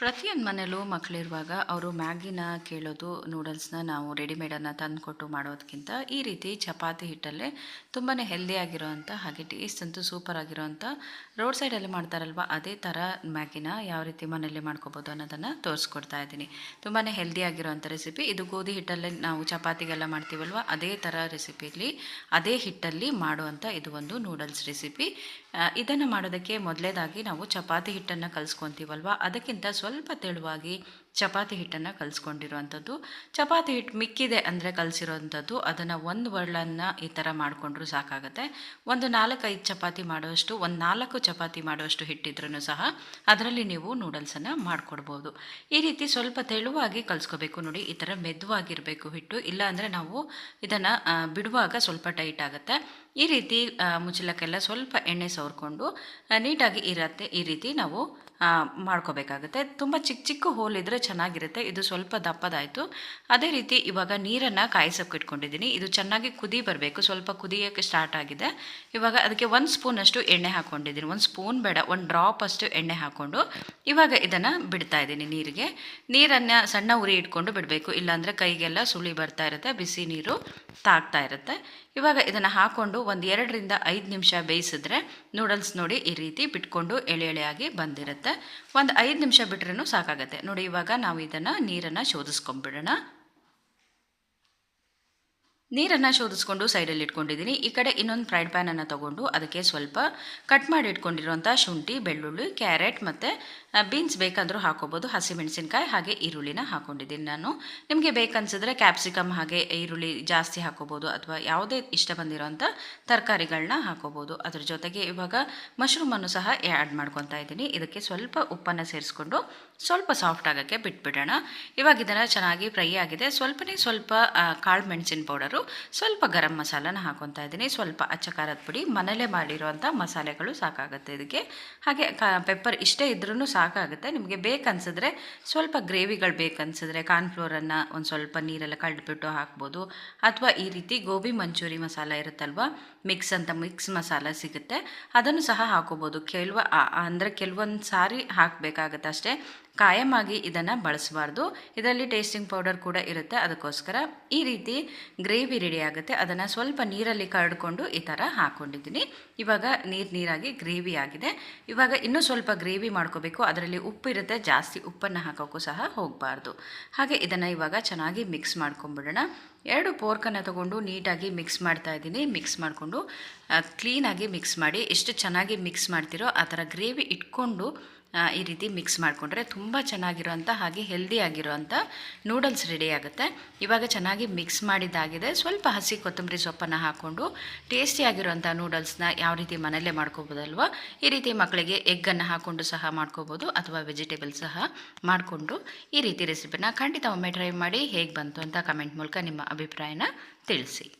ಪ್ರತಿಯೊಂದು ಮನೇಲೂ ಮಕ್ಕಳಿರುವಾಗ ಅವರು ಮ್ಯಾಗಿನ ಕೇಳೋದು, ನೂಡಲ್ಸ್ನ ನಾವು ರೆಡಿಮೇಡನ್ನು ತಂದುಕೊಟ್ಟು ಮಾಡೋದಕ್ಕಿಂತ ಈ ರೀತಿ ಚಪಾತಿ ಹಿಟ್ಟಲ್ಲೇ ತುಂಬಾ ಹೆಲ್ದಿಯಾಗಿರೋವಂಥ ಹಾಗೆ ಟೇಸ್ಟ್ ಅಂತೂ ಸೂಪರ್ ಆಗಿರೋವಂಥ ರೋಡ್ ಸೈಡಲ್ಲಿ ಮಾಡ್ತಾರಲ್ವ, ಅದೇ ಥರ ಮ್ಯಾಗಿನ ಯಾವ ರೀತಿ ಮನೇಲಿ ಮಾಡ್ಕೋಬೋದು ಅನ್ನೋದನ್ನು ತೋರಿಸ್ಕೊಡ್ತಾ ಇದ್ದೀನಿ. ತುಂಬಾ ಹೆಲ್ದಿಯಾಗಿರೋವಂಥ ರೆಸಿಪಿ. ಇದು ಗೋಧಿ ಹಿಟ್ಟಲ್ಲೇ ನಾವು ಚಪಾತಿಗೆಲ್ಲ ಮಾಡ್ತೀವಲ್ವ, ಅದೇ ಥರ ರೆಸಿಪಿಲಿ, ಅದೇ ಹಿಟ್ಟಲ್ಲಿ ಮಾಡುವಂಥ ಇದು ಒಂದು ನೂಡಲ್ಸ್ ರೆಸಿಪಿ. ಇದನ್ನು ಮಾಡೋದಕ್ಕೆ ಮೊದಲೇದಾಗಿ ನಾವು ಚಪಾತಿ ಹಿಟ್ಟನ್ನು ಕಲಿಸ್ಕೊತೀವಲ್ವ, ಅದಕ್ಕಿಂತ ಸ್ವಲ್ಪ ತೆಳುವಾಗಿ ಚಪಾತಿ ಹಿಟ್ಟನ್ನು ಕಲಿಸ್ಕೊಂಡಿರುವಂಥದ್ದು. ಚಪಾತಿ ಹಿಟ್ಟು ಮಿಕ್ಕಿದೆ ಅಂದರೆ ಕಲಿಸಿರೋವಂಥದ್ದು ಅದನ್ನು ಒಂದು ವರ್ಳನ್ನು ಈ ಥರ ಮಾಡಿಕೊಂಡ್ರೂ ಸಾಕಾಗುತ್ತೆ. ಒಂದು ನಾಲ್ಕೈದು ಚಪಾತಿ ಮಾಡುವಷ್ಟು, ಒಂದು ನಾಲ್ಕು ಚಪಾತಿ ಮಾಡುವಷ್ಟು ಹಿಟ್ಟಿದ್ರೂ ಸಹ ಅದರಲ್ಲಿ ನೀವು ನೂಡಲ್ಸನ್ನು ಮಾಡಿಕೊಡ್ಬೋದು. ಈ ರೀತಿ ಸ್ವಲ್ಪ ತೆಳುವಾಗಿ ಕಲಿಸ್ಕೋಬೇಕು ನೋಡಿ. ಈ ಥರ ಮೆದುವಾಗಿರಬೇಕು ಹಿಟ್ಟು. ಇಲ್ಲ ಅಂದರೆ ನಾವು ಇದನ್ನು ಬಿಡುವಾಗ ಸ್ವಲ್ಪ ಟೈಟ್ ಆಗುತ್ತೆ. ಈ ರೀತಿ ಮುಚ್ಚಲಕ್ಕೆಲ್ಲ ಸ್ವಲ್ಪ ಎಣ್ಣೆ ಸವರ್ಕೊಂಡು ನೀಟಾಗಿ ಇರತ್ತೆ. ಈ ರೀತಿ ನಾವು ಮಾಡ್ಕೋಬೇಕಾಗುತ್ತೆ. ತುಂಬ ಚಿಕ್ಕ ಚಿಕ್ಕ ಹೋಲಿದ್ರೆ ಚೆನ್ನಾಗಿರುತ್ತೆ. ಇದು ಸ್ವಲ್ಪ ದಪ್ಪದಾಯಿತು. ಅದೇ ರೀತಿ ಇವಾಗ ನೀರನ್ನು ಕಾಯಿಸೋಕೆ ಇಟ್ಕೊಂಡಿದ್ದೀನಿ. ಇದು ಚೆನ್ನಾಗಿ ಕುದಿ ಬರಬೇಕು. ಸ್ವಲ್ಪ ಕುದಿಯೋಕ್ಕೆ ಸ್ಟಾರ್ಟ್ ಆಗಿದೆ. ಇವಾಗ ಅದಕ್ಕೆ ಒಂದು ಸ್ಪೂನಷ್ಟು ಎಣ್ಣೆ ಹಾಕ್ಕೊಂಡಿದ್ದೀನಿ ಒಂದು ಸ್ಪೂನ್ ಬೇಡ ಒಂದು ಡ್ರಾಪ್ ಅಷ್ಟು ಎಣ್ಣೆ ಹಾಕ್ಕೊಂಡು ಇವಾಗ ಇದನ್ನು ಬಿಡ್ತಾ ಇದ್ದೀನಿ ನೀರಿಗೆ. ನೀರನ್ನು ಸಣ್ಣ ಉರಿ ಇಟ್ಕೊಂಡು ಬಿಡಬೇಕು. ಇಲ್ಲಾಂದರೆ ಕೈಗೆಲ್ಲ ಸುಳಿ ಬರ್ತಾ ಇರುತ್ತೆ, ಬಿಸಿ ನೀರು ತಾಗ್ತಾ ಇರುತ್ತೆ. ಇವಾಗ ಇದನ್ನು ಹಾಕ್ಕೊಂಡು ಒಂದು ಎರಡರಿಂದ ಐದು ನಿಮಿಷ ಬೇಯಿಸಿದ್ರೆ ನೂಡಲ್ಸ್ ನೋಡಿ ಈ ರೀತಿ ಬಿಟ್ಕೊಂಡು ಎಳೆ ಎಳೆಯಾಗಿ ಬಂದಿರುತ್ತೆ. ಒಂದು ಐದು ನಿಮಿಷ ಬಿಟ್ರೂ ಸಾಕಾಗುತ್ತೆ. ನೋಡಿ ಇವಾಗ ನಾವು ಇದನ್ನು ನೀರನ್ನು ಶೋಧಿಸ್ಕೊಂಡ್ಬಿಡೋಣ ನೀರನ್ನು ಶೋಧಿಸ್ಕೊಂಡು ಸೈಡಲ್ಲಿ ಇಟ್ಕೊಂಡಿದ್ದೀನಿ. ಈ ಕಡೆ ಇನ್ನೊಂದು ಫ್ರೈಡ್ ಪ್ಯಾನನ್ನು ತೊಗೊಂಡು ಅದಕ್ಕೆ ಸ್ವಲ್ಪ ಕಟ್ ಮಾಡಿ ಇಟ್ಕೊಂಡಿರುವಂಥ ಶುಂಠಿ, ಬೆಳ್ಳುಳ್ಳಿ, ಕ್ಯಾರೆಟ್ ಮತ್ತು ಬೀನ್ಸ್ ಬೇಕಾದರೂ ಹಾಕೋಬೋದು. ಹಸಿಮೆಣಸಿನ್ಕಾಯಿ ಹಾಗೆ ಈರುಳ್ಳಿನ ಹಾಕ್ಕೊಂಡಿದ್ದೀನಿ ನಾನು. ನಿಮಗೆ ಬೇಕನ್ಸಿದ್ರೆ ಕ್ಯಾಪ್ಸಿಕಮ್ ಹಾಗೆ ಈರುಳ್ಳಿ ಜಾಸ್ತಿ ಹಾಕೋಬೋದು ಅಥವಾ ಯಾವುದೇ ಇಷ್ಟ ಬಂದಿರೋಂಥ ತರಕಾರಿಗಳನ್ನ ಹಾಕೋಬೋದು. ಅದ್ರ ಜೊತೆಗೆ ಇವಾಗ ಮಶ್ರೂಮನ್ನು ಸಹ ಆ್ಯಡ್ ಮಾಡ್ಕೊತಾ ಇದ್ದೀನಿ. ಇದಕ್ಕೆ ಸ್ವಲ್ಪ ಉಪ್ಪನ್ನು ಸೇರಿಸ್ಕೊಂಡು ಸ್ವಲ್ಪ ಸಾಫ್ಟ್ ಆಗೋಕ್ಕೆ ಬಿಟ್ಬಿಡೋಣ. ಇವಾಗ ಇದನ್ನು ಚೆನ್ನಾಗಿ ಫ್ರೈ ಆಗಿದೆ. ಸ್ವಲ್ಪನೇ ಸ್ವಲ್ಪ ಕಾಳು ಮೆಣಸಿನ ಪೌಡರು ಸ್ವಲ್ಪ ಗರಂ ಮಸಾಲನ ಹಾಕೊತಾ ಇದ್ದೀನಿ. ಸ್ವಲ್ಪ ಅಚ್ಚ ಖಾರದ ಪುಡಿ ಮನೆಯಲ್ಲೇ ಮಾಡಿರುವಂಥ ಮಸಾಲೆಗಳು ಸಾಕಾಗುತ್ತೆ ಇದಕ್ಕೆ. ಹಾಗೆ ಕಾ ಪೆಪ್ಪರ್ ಇಷ್ಟೇ ಇದ್ರೂ ಸಾಕಾಗುತ್ತೆ. ನಿಮಗೆ ಬೇಕನ್ಸಿದ್ರೆ ಸ್ವಲ್ಪ ಗ್ರೇವಿಗಳು ಬೇಕನ್ಸಿದ್ರೆ ಕಾರ್ನ್ಫ್ಲೋರನ್ನು ಒಂದು ಸ್ವಲ್ಪ ನೀರೆಲ್ಲ ಕಳೆದ್ಬಿಟ್ಟು ಹಾಕ್ಬೋದು. ಅಥವಾ ಈ ರೀತಿ ಗೋಬಿ ಮಂಚೂರಿ ಮಸಾಲ ಇರುತ್ತಲ್ವ? ಮಿಕ್ಸ್ ಅಂತ ಮಿಕ್ಸ್ ಮಸಾಲ ಸಿಗುತ್ತೆ. ಅದನ್ನು ಸಹ ಹಾಕೋಬೋದು. ಕೆಲವು ಅಂದರೆ ಕೆಲವೊಂದು ಸಾರಿ ಹಾಕಬೇಕಾಗತ್ತೆ ಅಷ್ಟೇ. ಕಾಯಮಾಗಿ ಇದನ್ನು ಬಳಸಬಾರ್ದು. ಇದರಲ್ಲಿ ಟೇಸ್ಟಿಂಗ್ ಪೌಡರ್ ಕೂಡ ಇರುತ್ತೆ. ಅದಕ್ಕೋಸ್ಕರ ಈ ರೀತಿ ಗ್ರೇವಿ ರೆಡಿ ಆಗುತ್ತೆ. ಅದನ್ನು ಸ್ವಲ್ಪ ನೀರಲ್ಲಿ ಕರಡ್ಕೊಂಡು ಈ ಥರ ಹಾಕ್ಕೊಂಡಿದ್ದೀನಿ ಇವಾಗ ನೀರು ನೀರಾಗಿ ಗ್ರೇವಿ ಆಗಿದೆ. ಇವಾಗ ಇನ್ನೂ ಸ್ವಲ್ಪ ಗ್ರೇವಿ ಮಾಡ್ಕೋಬೇಕು. ಅದರಲ್ಲಿ ಉಪ್ಪು ಇರುತ್ತೆ. ಜಾಸ್ತಿ ಉಪ್ಪನ್ನು ಹಾಕೋಕ್ಕೂ ಸಹ ಹೋಗಬಾರ್ದು. ಹಾಗೆ ಇದನ್ನು ಇವಾಗ ಚೆನ್ನಾಗಿ ಮಿಕ್ಸ್ ಮಾಡ್ಕೊಂಬಿಡೋಣ. ಎರಡು ಪೋರ್ಕನ್ನು ತೊಗೊಂಡು ನೀಟಾಗಿ ಮಿಕ್ಸ್ ಮಾಡ್ತಾ ಇದ್ದೀನಿ. ಮಿಕ್ಸ್ ಮಾಡಿಕೊಂಡು ಕ್ಲೀನಾಗಿ ಮಿಕ್ಸ್ ಮಾಡಿ, ಎಷ್ಟು ಚೆನ್ನಾಗಿ ಮಿಕ್ಸ್ ಮಾಡ್ತೀರೋ ಆ ಥರ ಗ್ರೇವಿ ಇಟ್ಕೊಂಡು ಈ ರೀತಿ ಮಿಕ್ಸ್ ಮಾಡಿಕೊಂಡ್ರೆ ತುಂಬ ಚೆನ್ನಾಗಿರೋಂಥ ಹಾಗೆ ಹೆಲ್ದಿ ಆಗಿರೋವಂಥ ನೂಡಲ್ಸ್ ರೆಡಿ ಆಗುತ್ತೆ. ಇವಾಗ ಚೆನ್ನಾಗಿ ಮಿಕ್ಸ್ ಮಾಡಿದ್ದಾಗಿದೆ. ಸ್ವಲ್ಪ ಹಸಿ ಕೊತ್ತಂಬರಿ ಸೊಪ್ಪನ್ನು ಹಾಕ್ಕೊಂಡು ಟೇಸ್ಟಿಯಾಗಿರೋಂಥ ನೂಡಲ್ಸ್ನ ಯಾವ ರೀತಿ ಮನೆಯಲ್ಲೇ ಮಾಡ್ಕೋಬೋದಲ್ವ? ಈ ರೀತಿ ಮಕ್ಕಳಿಗೆ ಎಗ್ಗನ್ನು ಹಾಕ್ಕೊಂಡು ಸಹ ಮಾಡ್ಕೋಬೋದು, ಅಥವಾ ವೆಜಿಟೇಬಲ್ ಸಹ ಮಾಡಿಕೊಂಡು ಈ ರೀತಿ ರೆಸಿಪಿನ ಖಂಡಿತ ಒಮ್ಮೆ ಟ್ರೈ ಮಾಡಿ ಹೇಗೆ ಬಂತು ಅಂತ ಕಮೆಂಟ್ ಮೂಲಕ ನಿಮ್ಮ ಅಭಿಪ್ರಾಯನ ತಿಳಿಸಿ.